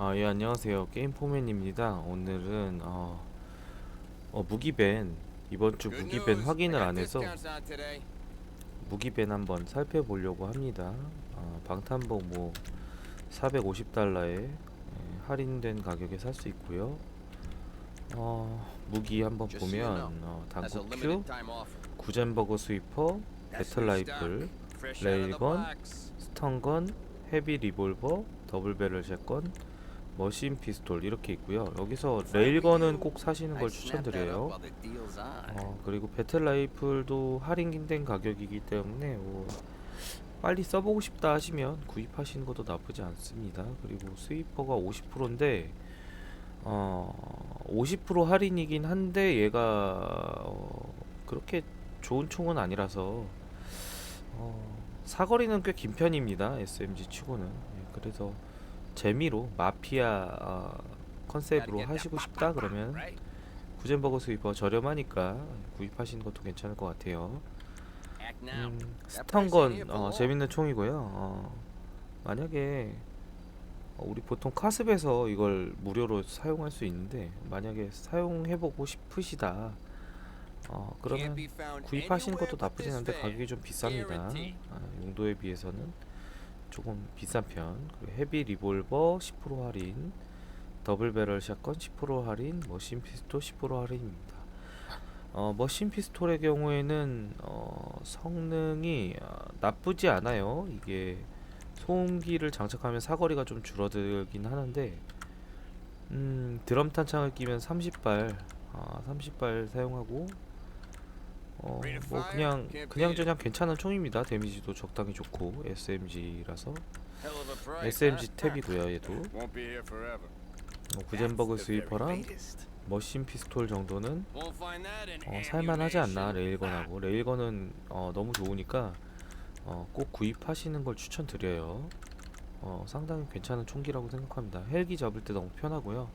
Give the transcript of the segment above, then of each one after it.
아, 예, 안녕하세요. 게임 포맨입니다. 오늘은 어, 어 무기밴 이번 주 무기밴 확인을 안 해서 무기밴 한번 살펴보려고 합니다. 어, 방탄복 뭐 450달러에 할인된 가격에 살 수 있고요. 어, 무기 한번 보면 어, 당구 큐, 구젠버그 스위퍼, 배틀 라이플, 레일건, 스턴건, 헤비 리볼버, 더블 배럴 샷건, 머신 피스톨 이렇게 있고요. 여기서 레일건은 꼭 사시는 걸 추천드려요. 어, 그리고 배틀 라이플도 할인된 가격이기 때문에 뭐 빨리 써보고 싶다 하시면 구입하시는 것도 나쁘지 않습니다. 그리고 스위퍼가 50%인데 어, 50% 할인이긴 한데 얘가 어, 그렇게 좋은 총은 아니라서 어, 사거리는 꽤 긴 편입니다. SMG 치고는 예, 그래서 재미로 마피아 어, 컨셉으로 하시고 싶다 그러면 구젠버그 스위퍼 저렴하니까 구입하시는 것도 괜찮을 것 같아요. 음, 스턴건 어, 재밌는 총이고요. 어, 만약에 어, 우리 보통 카습에서 이걸 무료로 사용할 수 있는데 만약에 사용해보고 싶으시다. 어, 그러면 구입하시는 것도 나쁘진 않은데 가격이 좀 비쌉니다. 아, 용도에 비해서는 조금 비싼 편. 그리고 헤비 리볼버 10% 할인, 더블 배럴 샷건 10% 할인, 머신 피스톨 10% 할인입니다. 어, 머신 피스톨의 경우에는 어, 성능이 어, 나쁘지 않아요. 이게 소음기를 장착하면 사거리가 좀 줄어들긴 하는데 음, 드럼 탄창을 끼면 30발, 아, 30발 사용하고 어, 뭐 그냥 그냥 저냥 괜찮은 총입니다. 데미지도 적당히 좋고 SMG라서 SMG 탭이고요. 얘도 어, 구젠버그 스위퍼랑 머신 피스톨 정도는 어, 살만하지 않나 레일건하고 레일건은 어, 너무 좋으니까 어, 꼭 구입하시는 걸 추천드려요. 어, 상당히 괜찮은 총기라고 생각합니다. 헬기 잡을 때 너무 편하고요.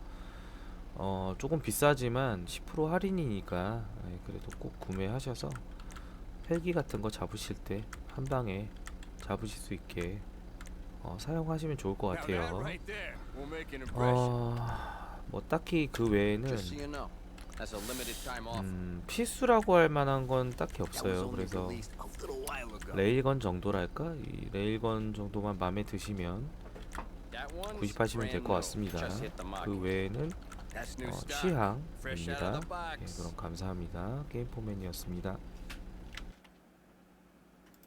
어, 조금 비싸지만 10% 할인이니까 예, 그래도 꼭 구매하셔서 헬기 같은 거 잡으실 때 한 방에 잡으실 수 있게 어, 사용하시면 좋을 것 같아요. 어, 뭐 딱히 그 외에는 음, 필수라고 할 만한 건 딱히 없어요. 그래서 레일건 정도랄까? 이 레일건 정도만 마음에 드시면 구입하시면 될 것 같습니다. 그 외에는 어, 취향입니다. 예, 그럼 감사합니다. 게임포맨이었습니다.